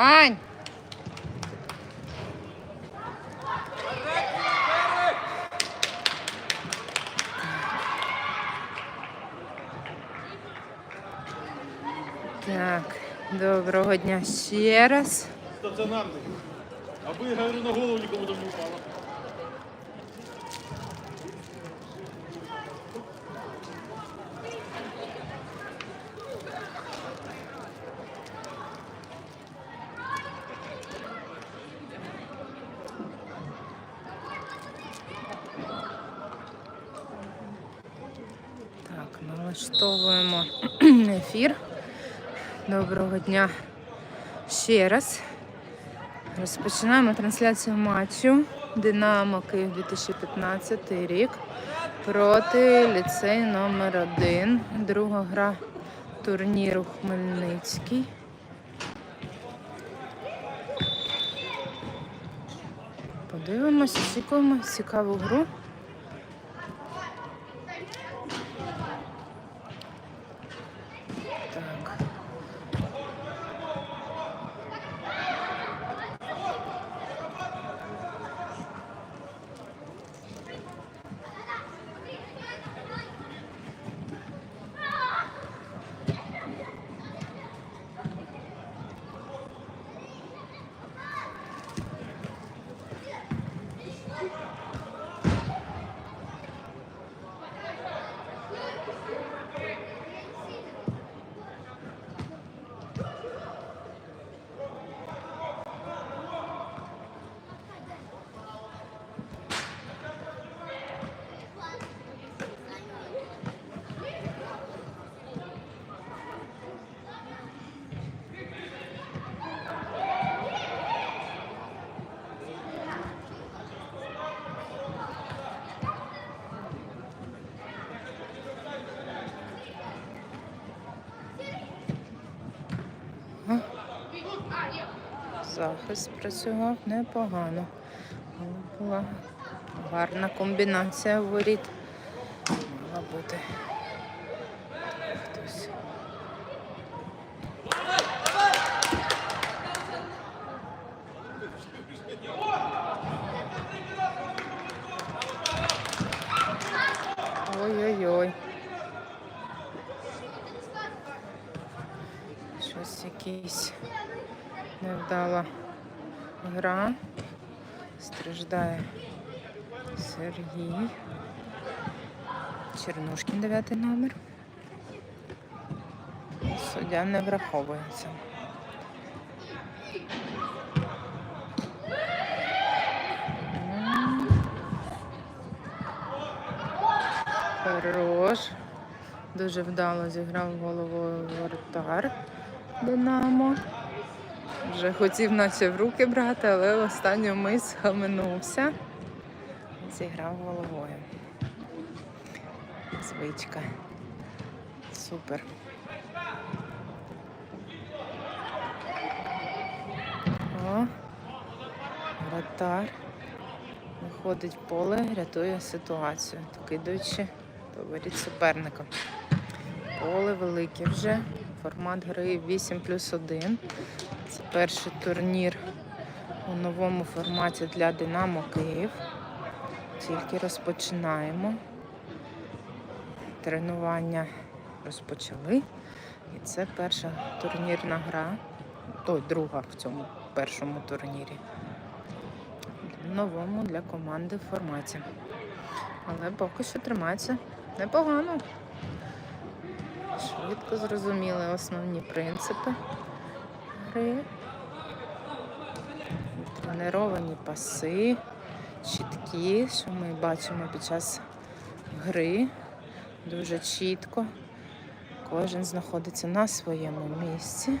Ань! Так, доброго дня ще раз. Стаціонарний. Аби, говорю, на голову нікому не упало. Доброго дня ще раз. Розпочинаємо трансляцію матчу Динамо Київ 2015 рік проти ліцей номер 1 Друга гра турніру Хмельницький. Подивимося, очікуємо цікаву гру. Захист працював непогано. Але Була гарна комбінація воріт. Мала бути. Хтось. Ой-ой-ой. Щось якийсь невдала гра. Страждає Сергій. Чернушкін, дев'ятий номер. Суддя не враховується. Хорош. Дуже вдало зіграв головою воротар Динамо. Вже хотів наче в руки брати, але в останню мить схаменувся. Зіграв головою. Звичка. Супер. О, вратар. Виходить в поле, рятує ситуацію, кидаючи до суперника. Поле велике вже. Формат гри 8 плюс 1. Це перший турнір у новому форматі для Динамо Київ. Тільки розпочинаємо. Тренування розпочали. І це перша турнірна гра. Той друга в цьому першому турнірі. Новому для команди в форматі. Але поки що тримається непогано. Швидко зрозуміли основні принципи гри. Треновані паси, чіткі, що ми бачимо під час гри. Дуже чітко. Кожен знаходиться на своєму місці.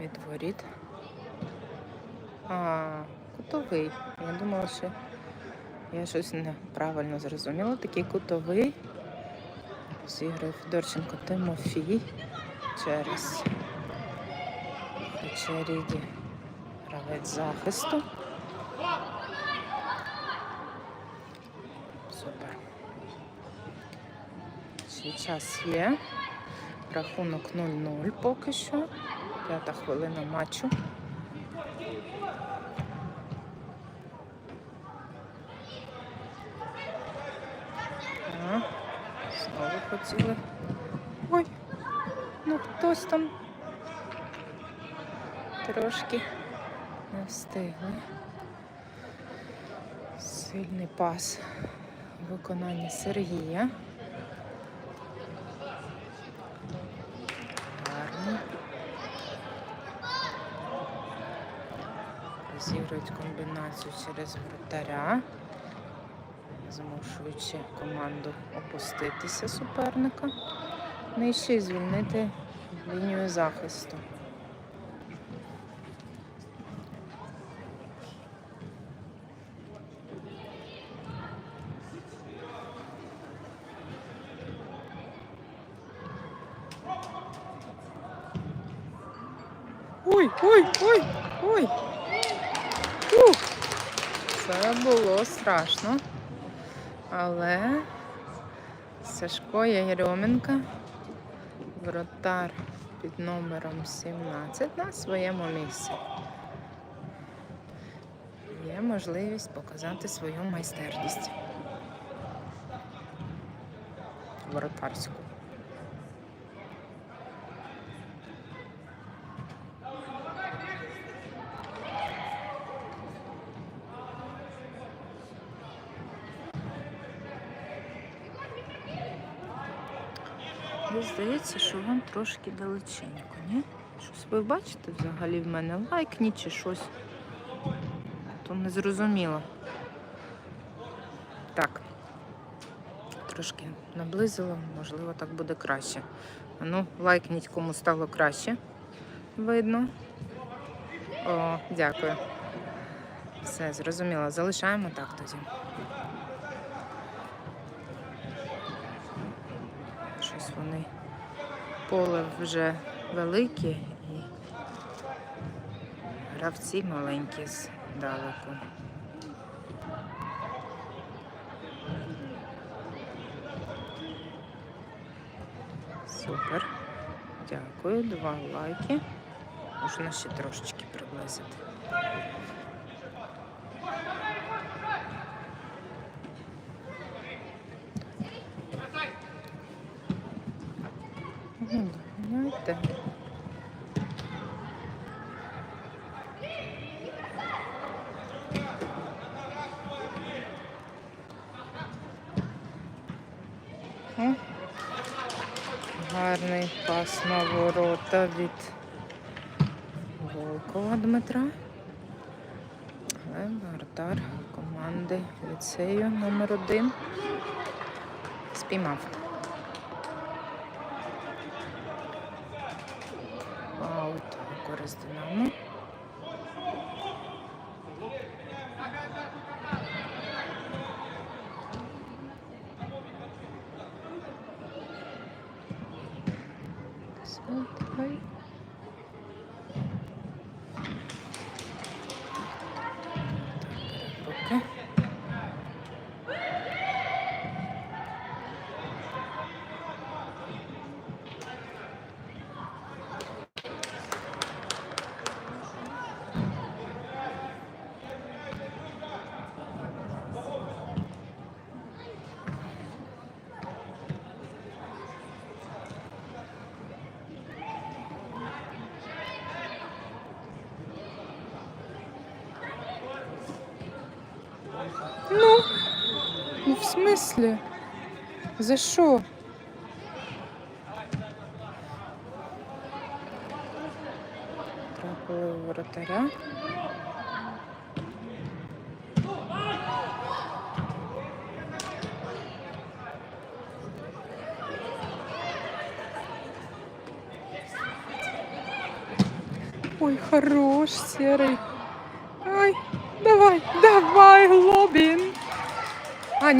Від воріт. А, кутовий. Я думала, що я щось неправильно зрозуміла. Такий кутовий. Зіграє Федорченко Тимофій через Хачаріді гравець захисту. Супер. Свій час є. Рахунок 0-0 поки що. П'ята хвилина матчу. А, Знову. Ой, ну хтось там трошки не встигли. Сильний пас у виконанні Сергія. Гарно. Розігрують комбінацію через вратаря, змушуючи команду опуститися суперника. Ну і звільнити лінію захисту. Ой, ой, ой, ой. Ух, це було страшно. Але Сашко Єрьоменка, вратар під номером 17 на своєму місці. Є можливість показати свою майстерність. Воротарську. Здається, що вам трошки далеченько, ні? Щось ви бачите взагалі в мене лайкні чи щось? То не зрозуміло. Так. Трошки наблизила, можливо, так буде краще. Ну, лайкніть, кому стало краще. Видно. О, дякую. Все, зрозуміло. Залишаємо так тоді. Щось вони поле вже велике і гравці маленькі здалеку. Супер. Дякую. Два лайки. Можна ще трошечки приблизити. Ну, Знаєте. О, Гарний пас на ворота від Волкова Дмитра. Але команди ліцею номер один спіймав. Аут користь Динамо. Слухай. Руки. Ну, ну в смислі? За що? Трапили у воротаря.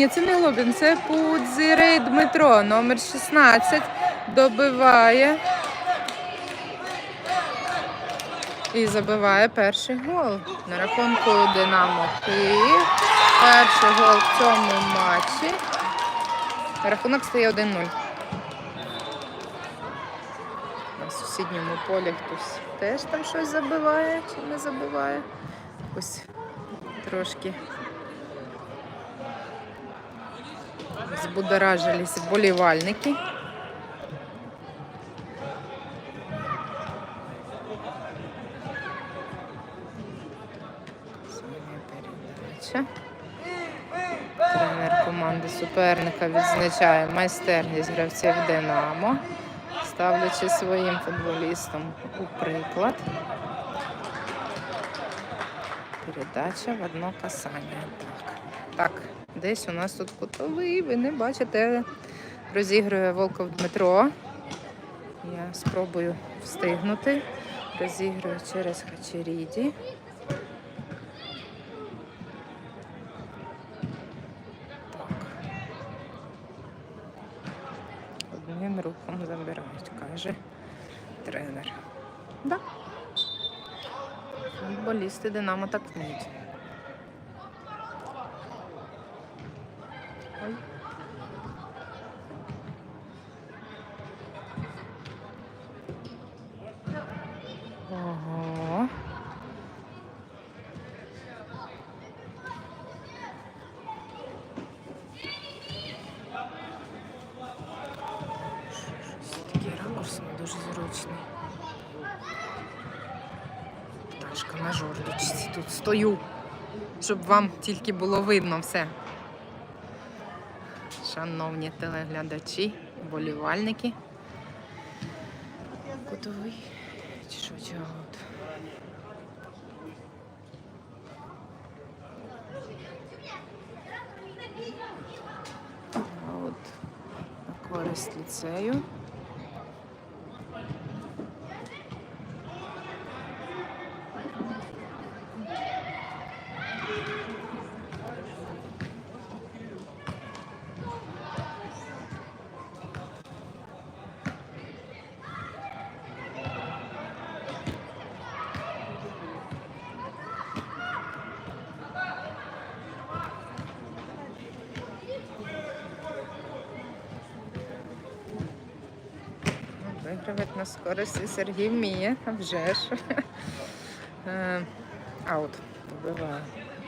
Ні, це не Глобін, це Пудзирей Дмитро, номер 16. Добиває. І забиває перший гол. На рахунку Динамо Київ. Перший гол в цьому матчі. Рахунок стає 1-0. На сусідньому полі хтось теж там щось забиває чи не забиває. Ось трошки збудоражились болівальники. Сьогодні передача. Тренер команди суперника відзначає майстерність гравців Динамо, ставлячи своїм футболістам у приклад. Передача в одно касання. Так. Так, десь у нас тут кутовий, ви не бачите. Розігрує Волков Дмитро. Я спробую встигнути. Розігрую через Хачеріді. Так. Одним рухом забирають, каже тренер. Да. Футболісти Динамо так вміють. Ой. Ого. Щось такий ракурс не дуже. Пташка на жордочці тут стою, щоб вам тільки було видно все. Шановні телеглядачі, болівальники. Кутовий чи що? Аут на користь ліцею. Вигравати на скорості Сергій вміє, а вже ж. Е, Аут. Вибиває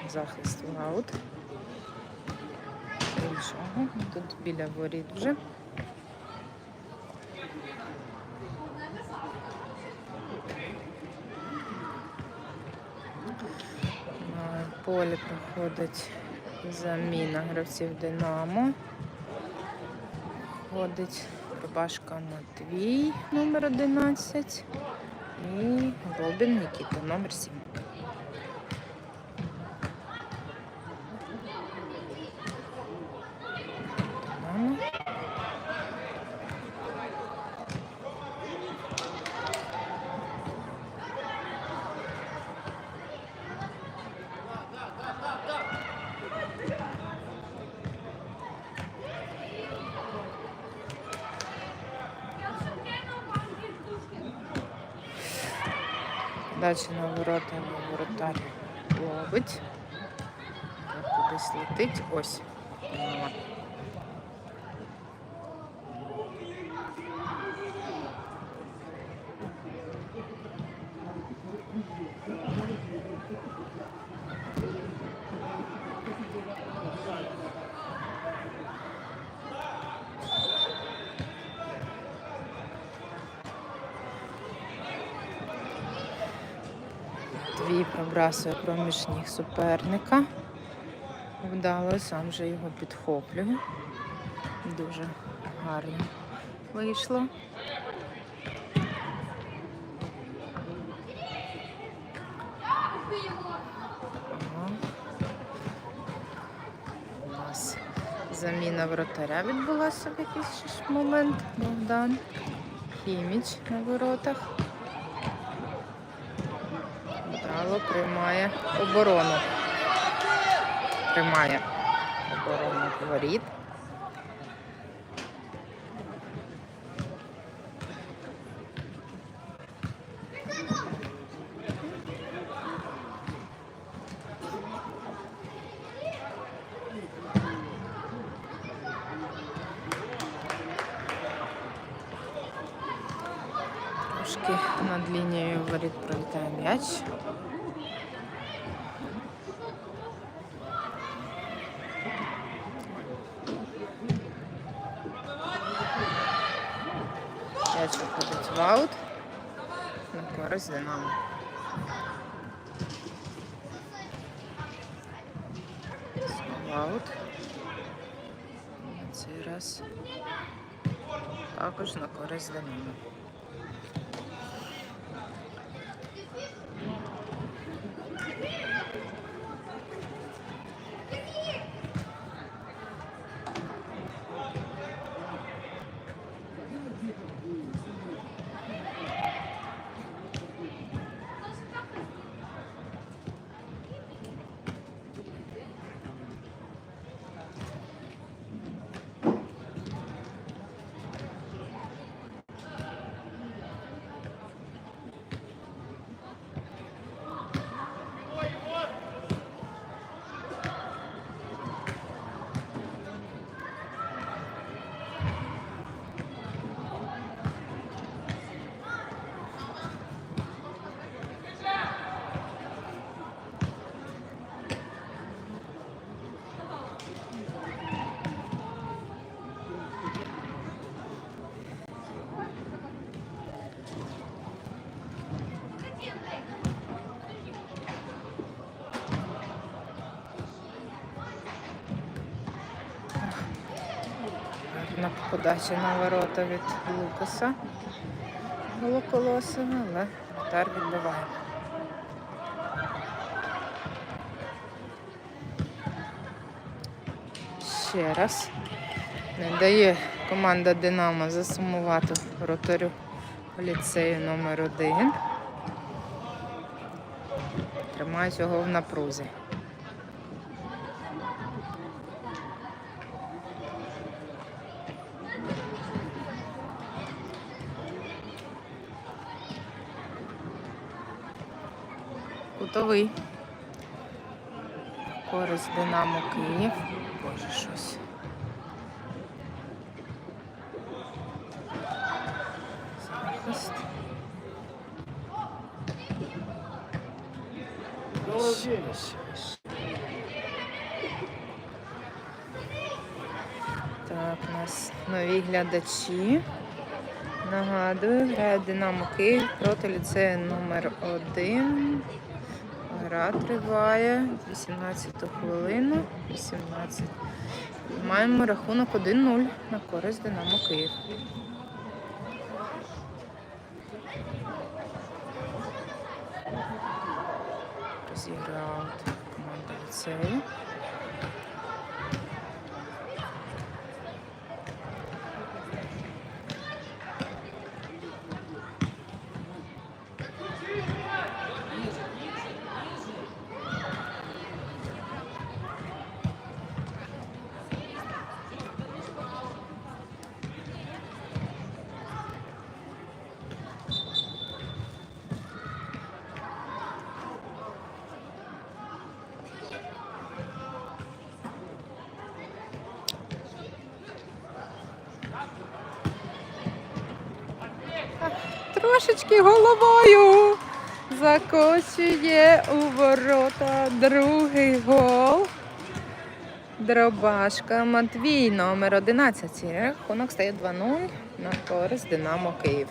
захист в аут. Іншого. Тут біля воріт вже. На полі проходить заміна гравців Динамо. Ходить Рубашка Матвій, номер 11. І Голбін Нікіта, номер 7. Динамо. Дача на ворота, воротар ловить. Кудись летить. Ось. Пробрасує проміж ніг суперника. Вдало, сам же його підхоплює. Дуже гарно вийшло. У нас заміна вратаря відбулася в якийсь момент. Богдан. Хіміч на воротах. Дало приймає оборону. Тримає оборону воріт. Також на користь Динамо. На подачі на ворота від Лукаса Голоколосова, але вратар відбиває. Ще раз. Не дає команда Динамо засумувати вратарю ліцею номер 1 Тримають його в напрузі. Кутовий. Користь Динамо Київ. Боже щось. Так, у нас нові глядачі. Нагадую, грає Динамо Київ проти ліцею номер 1 Гра триває 18 хвилину. 18. Маємо рахунок 1-0 на користь Динамо Київ. Розіграла команда ліцею. Трошечки головою закочує у ворота другий гол. Дробашка Матвій номер 11. Рахунок стає 2-0 на користь Динамо Київ.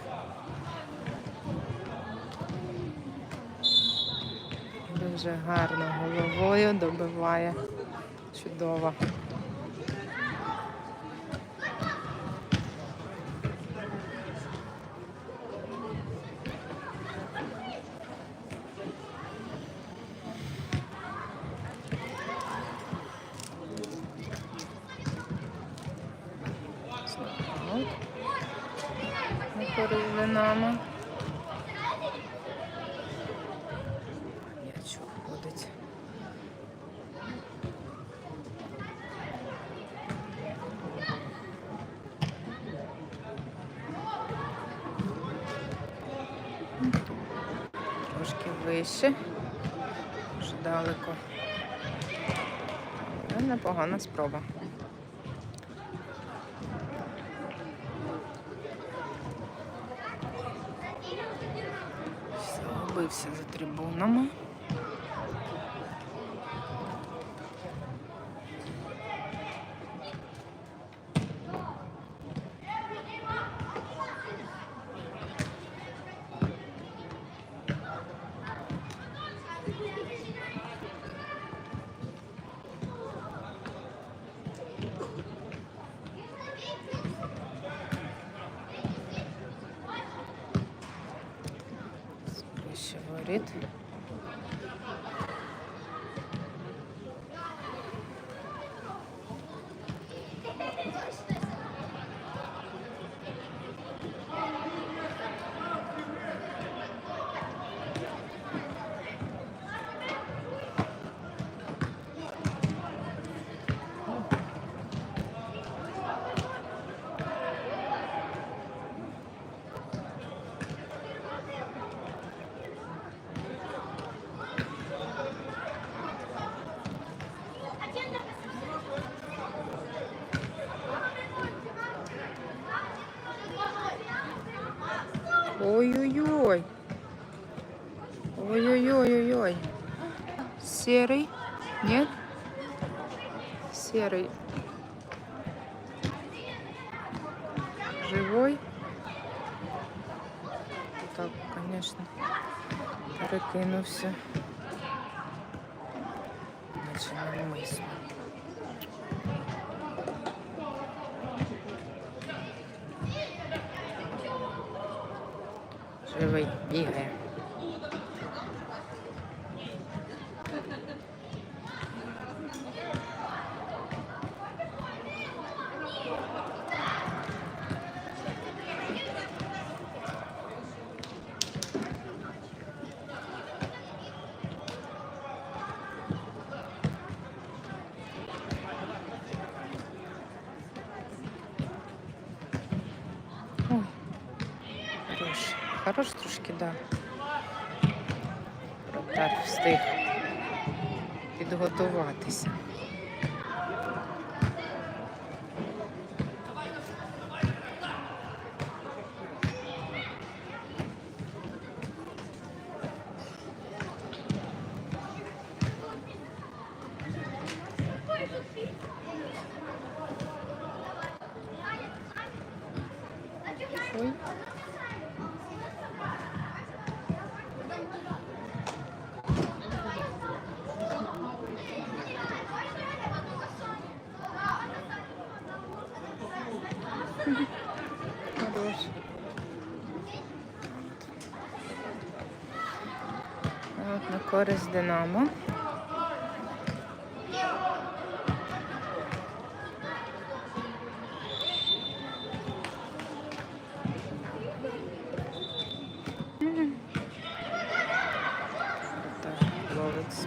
Дуже гарно головою добиває. Чудово. Аут. На користь Динамо. М'яч виходить. Вище. Дуже далеко. Але непогана спроба. Забився за трибунами. Ближче Ой-ой-ой. Ой-ой-ой-ой-ой. Серый? Нет? Серый. Живой? Так, конечно, перекинувся. Трошки, да. Вратар встиг підготуватися. Ой. Хорош. От на користь Динамо.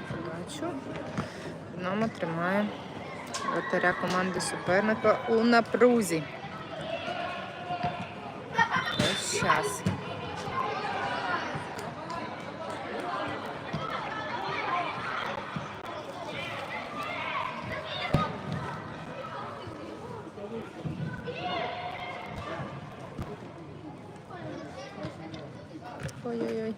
Подачу. Динамо тримає вратаря команди суперника у напрузі. Ось час. Ой-ой-ой.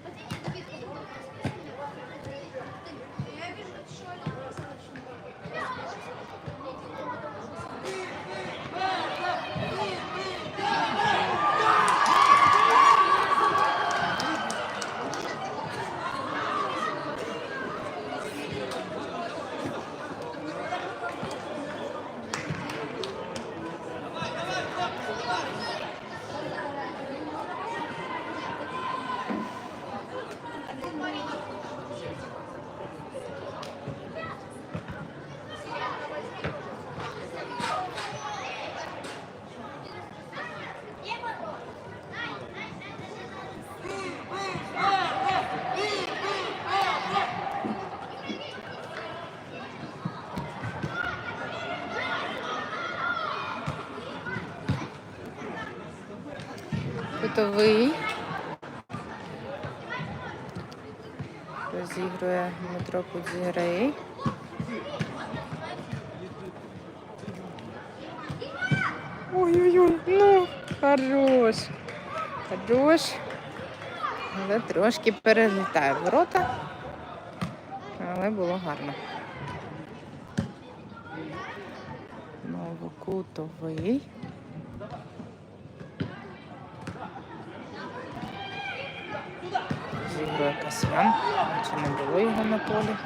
Кутовий. Розігрує Дмитро Кудзірей. Ой-ой-ой, ну, хорош. Хорош. Але трошки перелітає ворота. Але було гарно. Новокутовий. Зігрує Касьян, чи не було його на полі.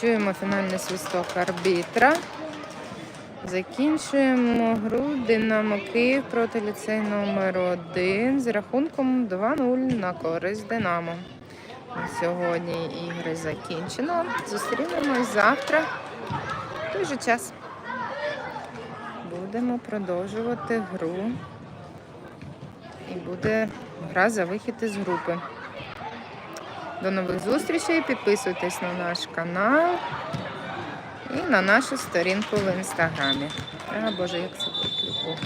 Чуємо фінальний свисток арбітра. Закінчуємо гру Динамо Київ проти ліцей номер 1 з рахунком 2-0 на користь Динамо. На сьогодні ігри закінчено. Зустрінемось завтра в той же час. Будемо продовжувати гру. І буде гра за вихід із групи. До нових зустрічей. Підписуйтесь на наш канал і на нашу сторінку в інстаграмі. А, Боже, як це виключно.